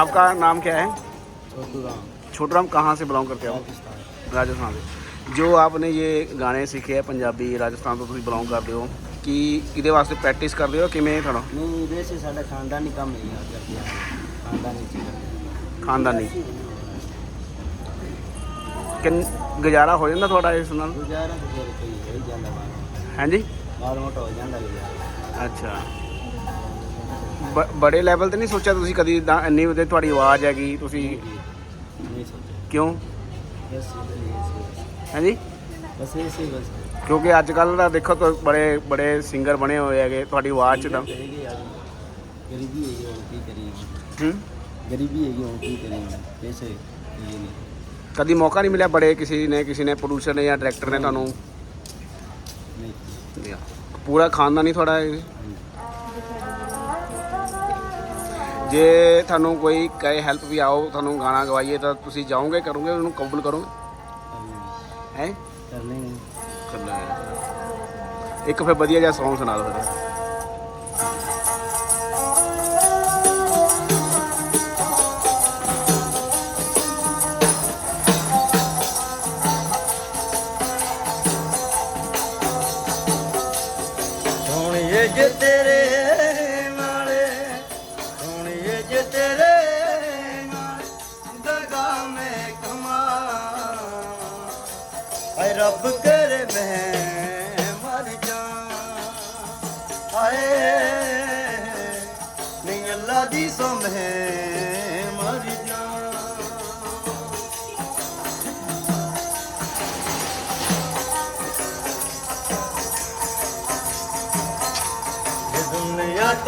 आपका नाम क्या है? छोटू राम कहाँ से बिलोंग करते हो? राजस्थान से। जो आपने ये गाने सीखे है पंजाबी राजस्थान तो तुम बिलोंग करते हो। कि ये वास्ते प्रैक्टिस कर रहे हो कि मैं थोड़ा? नहीं ये से साडा खानदानी काम है खानदानी खानदानी। ਕਿੰਨ ਗੁਜ਼ਾਰਾ ਹੋ ਜਾਂਦਾ ਤੁਹਾਡਾ ਇਸ ਨਾਲ? ਗੁਜ਼ਾਰਾ ਗੁਜ਼ਾਰਾ ਕੋਈ ਹੋ ਹੀ ਜਾਂਦਾ ਬਾਹਰ। ਹਾਂਜੀ? ਮਾਲ ਮੋਟਾ ਹੋ ਜਾਂਦਾ ਗੁਜ਼ਾਰਾ। ਅੱਛਾ। ਬ- ਬੜੇ ਲੈਵਲ ਤੇ ਨਹੀਂ ਸੋਚਿਆ ਤੁਸੀਂ ਕਦੀ ਇਦਾਂ ਇੰਨੀ ਉਹਦੇ ਤੁਹਾਡੀ ਆਵਾਜ਼ ਹੈਗੀ ਤੁਸੀਂ ਨਹੀਂ ਸੋਚਿਆ। ਕਿਉਂ? ਬਸ। ਹਾਂਜੀ? ਬਸ ਬਸ। ਕਿਉਂਕਿ ਅੱਜ ਕੱਲ ਦਾ ਦੇਖੋ ਤਾਂ ਬੜੇ ਬੜੇ ਸਿੰਗਰ ਬਣੇ ਹੋਏ ਹੈਗੇ ਤੁਹਾਡੀ ਆਵਾਜ਼ ਚ ਤਾਂ। ਹੈਗੀ ਗਰੀਬੀ ਹੈਗੀ ਹੁਣ ਕੀ ਕਰੀਏ? ਹੂੰ? ਗਰੀਬੀ ਹੈਗੀ ਹੁਣ ਕੀ ਕਰੀਏ? ਪੈਸੇ ਨਹੀਂ। ਕਦੀ ਮੌਕਾ ਨਹੀਂ ਮਿਲਿਆ ਬੜੇ ਕਿਸੇ ਨੇ ਕਿਸੇ ਨੇ ਪ੍ਰੋਡਿਊਸਰ ਨੇ ਜਾਂ ਡਾਇਰੈਕਟਰ ਨੇ ਤੁਹਾਨੂੰ। ਨਹੀਂ। ਦਿਆ ਪੂਰਾ ਖਾਨਦਾਨੀ ਤੁਹਾਡਾ ਇਹ? ਜੇ ਤੁਹਾਨੂੰ ਕੋਈ ਕਹੇ ਹੈਲਪ ਵੀ ਆਓ ਤੁਹਾਨੂੰ ਗਾਣਾ ਗਵਾਈਏ ਤਾਂ ਤੁਸੀਂ ਜਾਓਗੇ ਕਰੋਗੇ ਉਹਨੂੰ ਕਬੂਲ ਕਰੋਗੇ? ਹੈ? ਕਰਨੇ ਕਰਨਾ ਹੈ। ਇੱਕ ਫਿਰ ਵਧੀਆ ਜਿਹਾ Song ਸੁਣਾ ਦਿਓ ਫਿਰ। ਸੋਹਣੀਏ ਜੇ ਤੇਰੇ ਨਾਲੇ ਸੋਹਣੀਏ ਜੇ ਤੇਰੇ ਨਾਲੇ ਦਗਾ ਮੈਂ ਕਮਾ। ਹਾਏ ਰੱਬ ਕਰੇ ਮੈਂ ਮਰ ਜਾ ਹਾਏ ਨਹੀਂ ਅੱਲਾ ਦੀ ਸੋ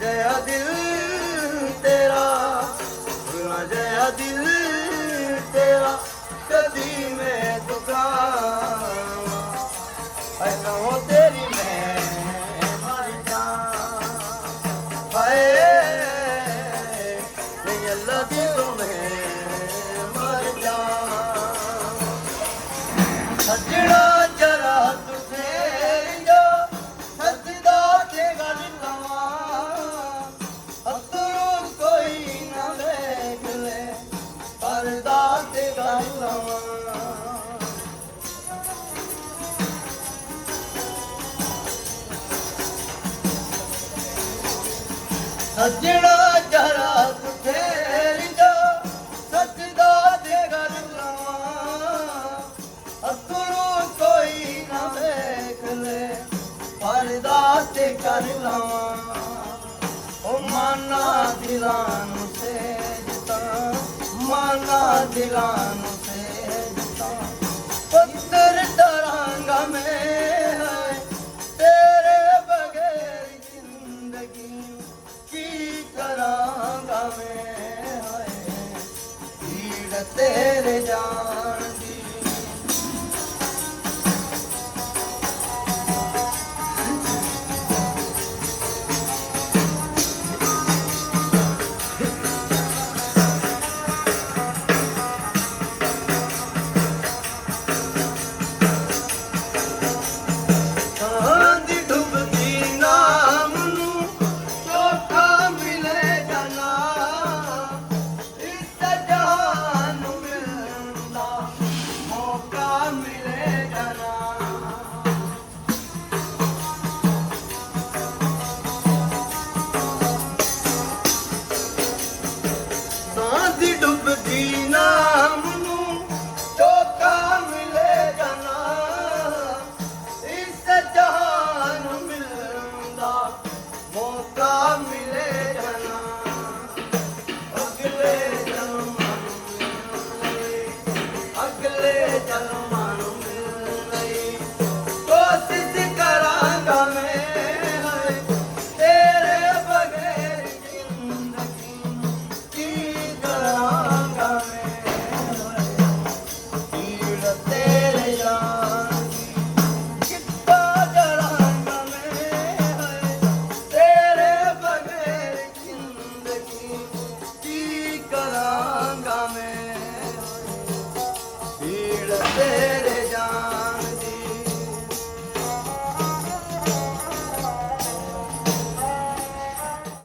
جيادلرا ته جلا ڪڏي ۾ دڪان هوتي ਸੱਜਣਾ ਜਰਾ ਤੁਥੇਰੀ ਜੋ ਸੱਜਦਾ ਦੇ ਘਰ ਲਾਵਾਂ। ਅਕਲੂ ਕੋਈ ਨਾ ਵੇਖ ਲੈ, ਪਰਦਾ ਤੇ ਕਰ ਲਾਵਾਂ। ਉਹ ਮਾਨਾ ਦਿਲਾਂ ਨੂੰ ਸੇਜਤਾ ਮਾਨਾ ਦਿਲਾਂ ਪੀੜ ਤੇਰੇ ਅਗਲੇ ਜਨਮ